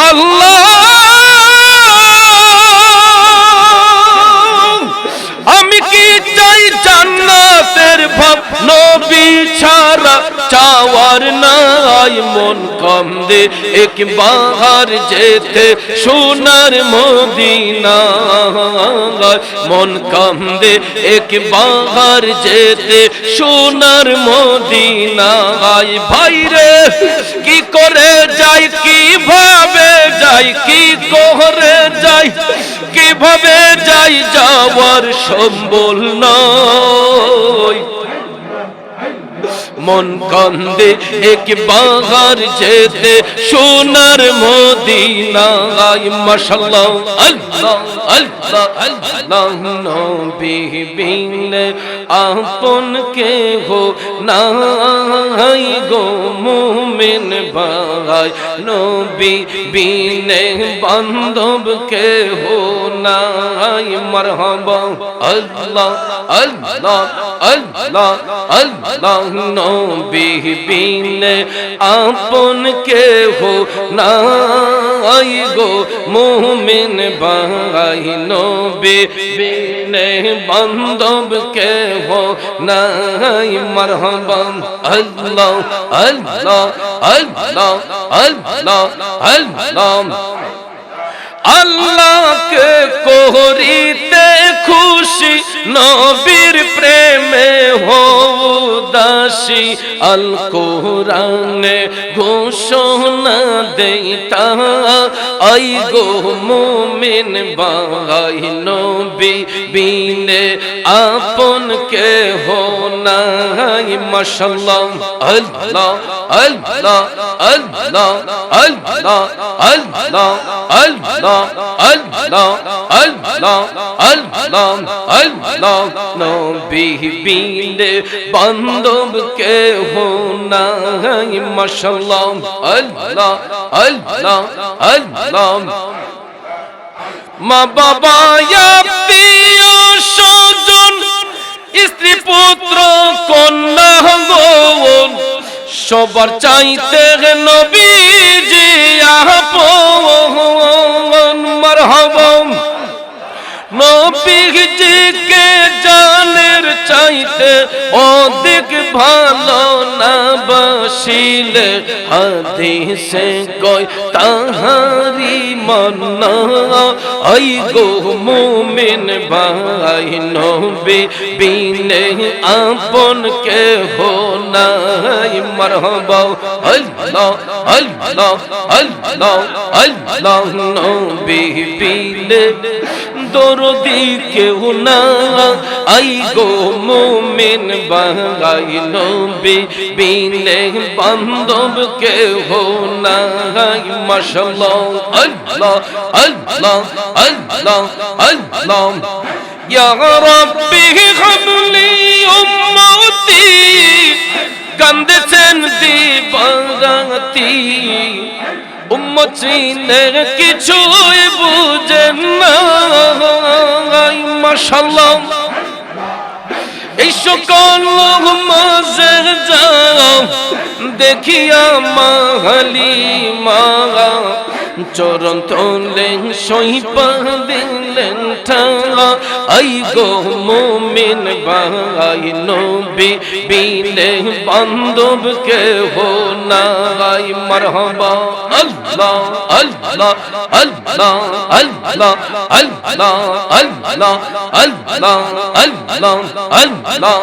আল্লাহ আমি কি চাই জান্নাতের ভাব? নবী ছাড়া চাওয়ার নাই মন কম দে। একবার যেতে সোনার মদিনা মন কম দে। একবার যেতে সোনার মদিনা ভাই রে, কি করে যাই কীভাবে যাই কি করে যাই কীভাবে যাই যাওয়ার সম্বল নয় মন কান্দে একবার যেতে সোনার মদিনায় মাশাল্লাহ আল্লাহ আল্লাহ আল্লাহ, নবী বিনে আপন কে হো নাই গো মুমিন ভাই, নবী বিনে বান্ধব কে হো নাই, মারহাবা, আল্লাহ আল্লাহ আল্লাহ আল্লাহ, নবী বিনে আপন কে হো নাই গো মুমিন ভাই। নবী বিনে বান্ধব কে হো নাই। মারহাবা, আল্লাহ আল্লাহ আল্লাহ আল্লাহ আল্লাহ। আল্লাহকে করিতে খুশি নবীর দাসী আল কোরআনে ঘোষণা দেইতা আই গো মুমিন বাই নবী বিনে আপন কে হো নাই মাশাল্লাহ আল্লাহ আল্লাহ আল্লাহ আল্লাহ আল্লাহ আল্লাহ আল্লাহ আল্লাহ আল্লাহ আল্লাহ নবী বিনে বান্ধব কে হো নাই মাশাল্লাহ আল্লাহ আল্লাহ আল্লাহ মা বাবা আত্মীয় সবার চাইতে নবীজি আপন মরহবম নবীজি চাইতে অধিক ভালো না বাসিলে হাদিসে কয় তাহারি মন আই গো মুমিন ভাই, নবী বিনে আপন কে হো নাই। মারহাবা, আল্লাহ আল্লাহ আল্লাহ আল্লাহ, নবী বিনে দরদি কেউ না। আই গো মুমিন বাঙাইল বিলে বান্ধব কে হো না মশাল্লাহ আল্লাহ আল্লাহ আল্লাহ আল্লাহ। يا ربي هب لي أمتي কান্দছেন দিবারাতি। উম্মতিনের কিছুই বুঝেন না মাশাআল্লাহ। সকল দেখিয়া মাহালি মা চরণ তোলেন সইপা দিলেন ঠালা আই গো মুমিন ভাই নবী বিনে বান্ধব কে হো নাই মারহাবা আল্লাহ আল্লাহ আল্লাহ আল্লাহ আল্লাহ আল্লাহ আল্লাহ আল্লাহ আল্লাহ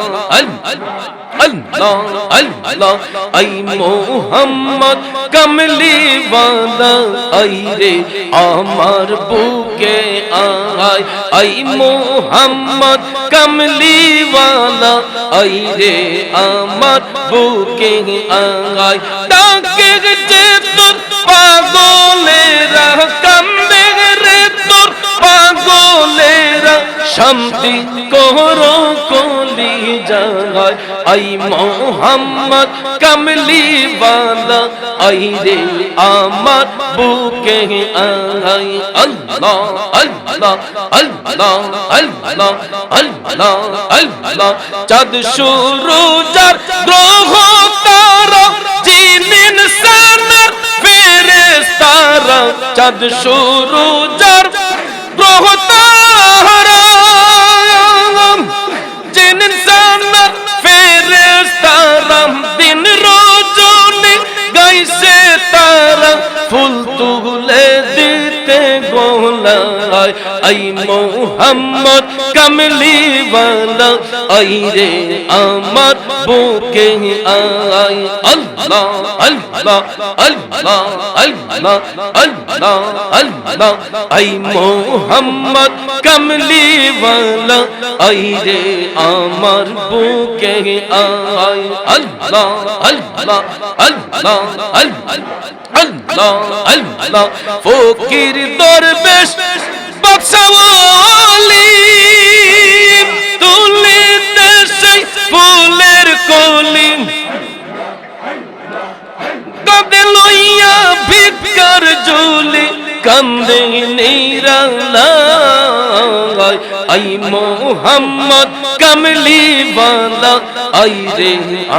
আল্লাহ আল্লাহ আই মোহাম্মদ কমলি বালা আই রে, আমার বুকে আয়। আই মোহাম্মদ কমলিওয়ালা আই রে, আমার বুকে আয়। ডাকে যে তোর পাগলেরা শান্তি করো কলি যায় I Mohammad Kamli Bala I রে আমার বুকে আই আল্লাহ আল্লাহ আল্লাহ আল্লাহ আল্লাহ আল্লাহ। চাঁদ সুরুজার গ্রহ তারা জিন ইনসানের ফেরেশতারা। চাঁদ শুরু যার গ্রহ তারা আই মোহাম্মদ কামলি ওয়ালা আই রে আমার বুকে I Allah Allah Allah Allah Allah Allah I Mohammad কামলি ওয়ালা আই রে আমার বুকে আই আল্লাহ আল্লাহ আল্লাহ আল্লাহ আল্লাহ আল্লাহ ফকির দরবেশ বক্সাওয়ালি তুলিতে সেই ফুলের কলি কাঁদে লইয়া ভিক্ষার জুলি কান্দে নিরালায় আই মোহাম্মদ কামলি বালা আই রে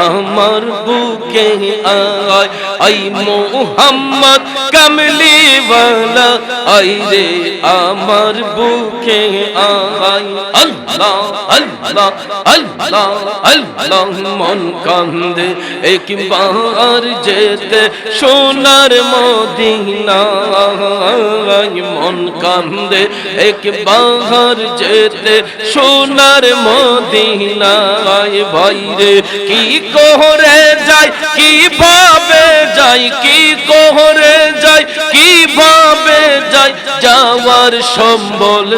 আমার বুকে আয়, আই মোহাম্মদ কামলি বালা আই রে আমার বুকে আয়। আল্লাহ আল্লাহ আল্লাহ আল্লাহ মন কান্দে, একবার যেতে সোনার মদিনা মন কান্দে, একবার যেতে সোনার মদিনায় ভাইরে কি কোহরে যায় কি ভাবে যাই কি কোহরে যায় কি ভাবে যাই যাওয়ার সম্বল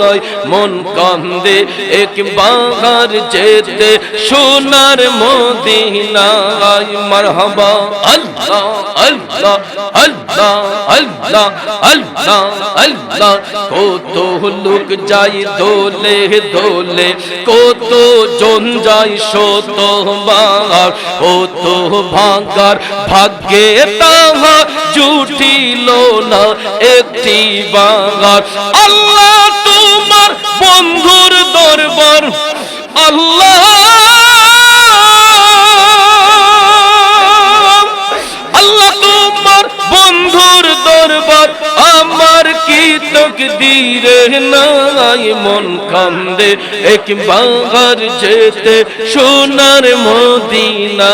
নাই মন কান্দে, এক একবার যেতে সোনার মদিনায় মারহাবা। আল্লাহ আল্লাহ আল্লাহ আল্লাহ আল্লাহ আল্লাহ, কত লোক যাই দোলে দোলে, কত জন যাই শত বার কত ভাগার ভাগ্যে তাহা জুটিল না একটি বাঙার আল্লাহ তোমার বন্ধুর দরবার। আল্লাহ আল্লাহ তোমার বন্ধুর দরবার। আমার কি তকদিরে নাই মন কান্দে? এক একবার যেতে সোনার মদিনা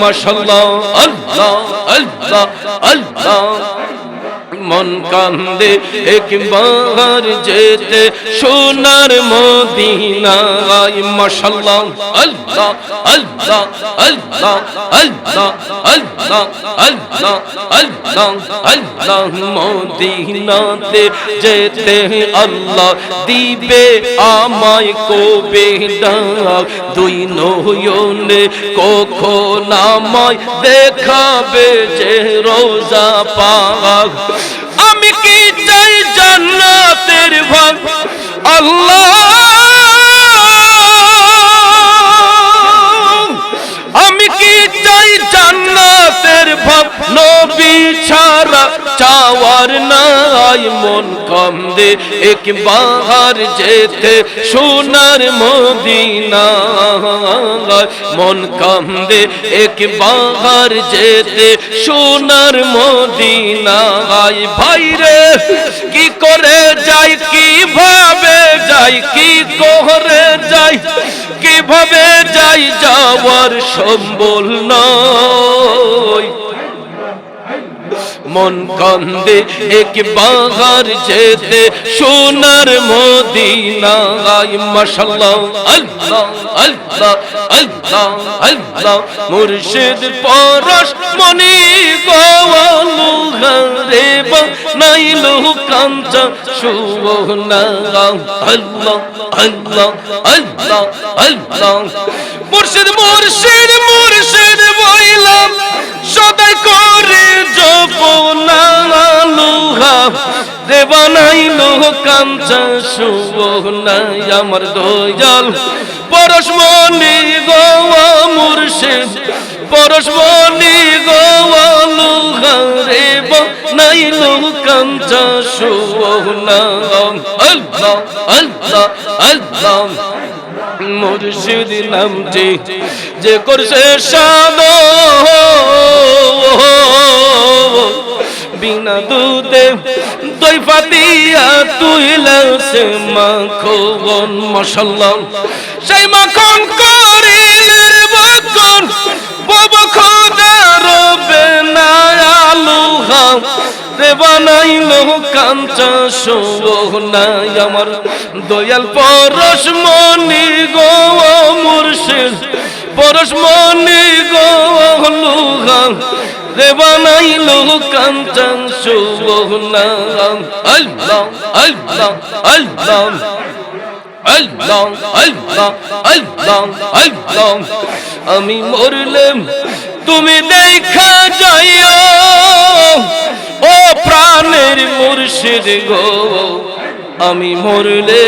মাশাল্লাহ, আল্লাহ আল্লাহ আল্লাহ। মন কান্দে, একবার যেতে সোনার মদিনায় মাশাল্লাহ আল্লাহ আল্লাহ আল্লাহ আল্লাহ আল্লাহ আল্লাহ আল্লাহ আল্লাহ মদিনাতে যেতে আল্লাহ দিবে আমায় কবে ডাক। দুই নয়নে কখন আমায় দেখাবে যে রোজা পাক। জান্নাতের ভাগ আল্লাহ। আমি কি চাই জান্নাতের ভাব নবী ছাড়া চাওয়ার নাই মন কম দে, একবার যেতে সোনার মদিনা মন কম দে, একবার যেতে সোনার মদিনা ভাই রে, কি করে যাই কীভাবে যাই কি করে যাই কীভাবে যাই যাওয়ার সম্বল নয় মন কান্দে একবার যেতে সোনার মদিনায় মাশাল্লাহ আল্লাহ আল্লাহ আল্লাহ আল্লাহ। মুর্শিদ পরশ মনি গোয়ালু রে নাইলু কাঞ্চা সুবহনা আল্লাহ আল্লাহ আল্লাহ আল্লাহ। মুর্শিদ মুর্শিদ মুর্শিদ বইলাম, সদাই সুবহনাই আমার দয়াল। পরশমণি গোয়া মুর্শিদ পরশমণি গোয়া লুহা, রে নাইলো কাঞ্চা সুবহনা আল্লাহ আল্লাহ আল্লাহ, মুর্শিদ যে করছে সাদ। বিন ফাতিয়া তুইলাছে মাখন মশাল্লাহ সেই মাখন করিলের বকন বাবা খোদা রবে না আলুহা। রে বানাইলো কাঞ্চা সোনাই আমার দয়াল পরশ মনি গো মুর্শিদ। পরশ মনি গো রে বানাইলো কাঞ্চা সোনা আল্লাহ আল্লাহ আল্লাহ। আল্লাহ আল্লাহ আল্লাহ আল্লাহ। আমি মরলাম, তুমি দেখা যাইও ও প্রাণের মুর্শিদ গো আমি মরলে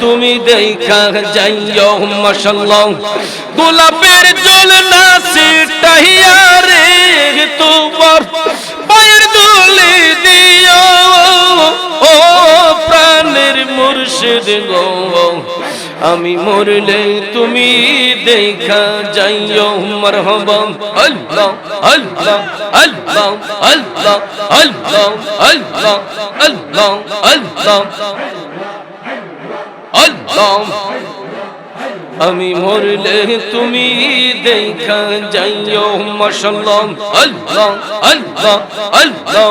তুমি দেখা যাইও মাশাল্লাহ গোলাপের জল না সেটাইয়া রে তোমার পায়ের দোলে দিও। ও প্রাণের মুর্শিদ গো। আমি মরলে তুমি দেখা যাইও মারহাবা আল্লাহ আল্লাহ আল্লাহ আল্লাহ আল্লাহ আল্লাহ আল্লাহ আল্লাহ আল্লাহ। আমি মরলে তুমি দেখা যাইও মাশাল্লাহ আল্লাহ আল্লাহ আল্লাহ।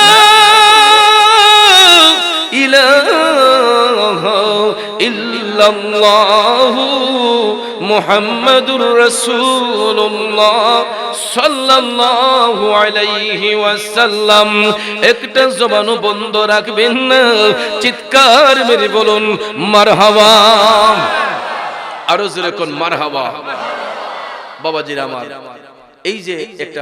ইল্লাল্লাহ মুহাম্মাদুর রাসূলুল্লাহ সাল্লাল্লাহু আলাইহি ওয়াসাল্লাম। একটা জবানও বন্ধ রাখবেন না। চিৎকার মেরে বলুন, মারহাবা। আরও যেরকম মারহাবা। বাবাজির আমার। এই যে একটা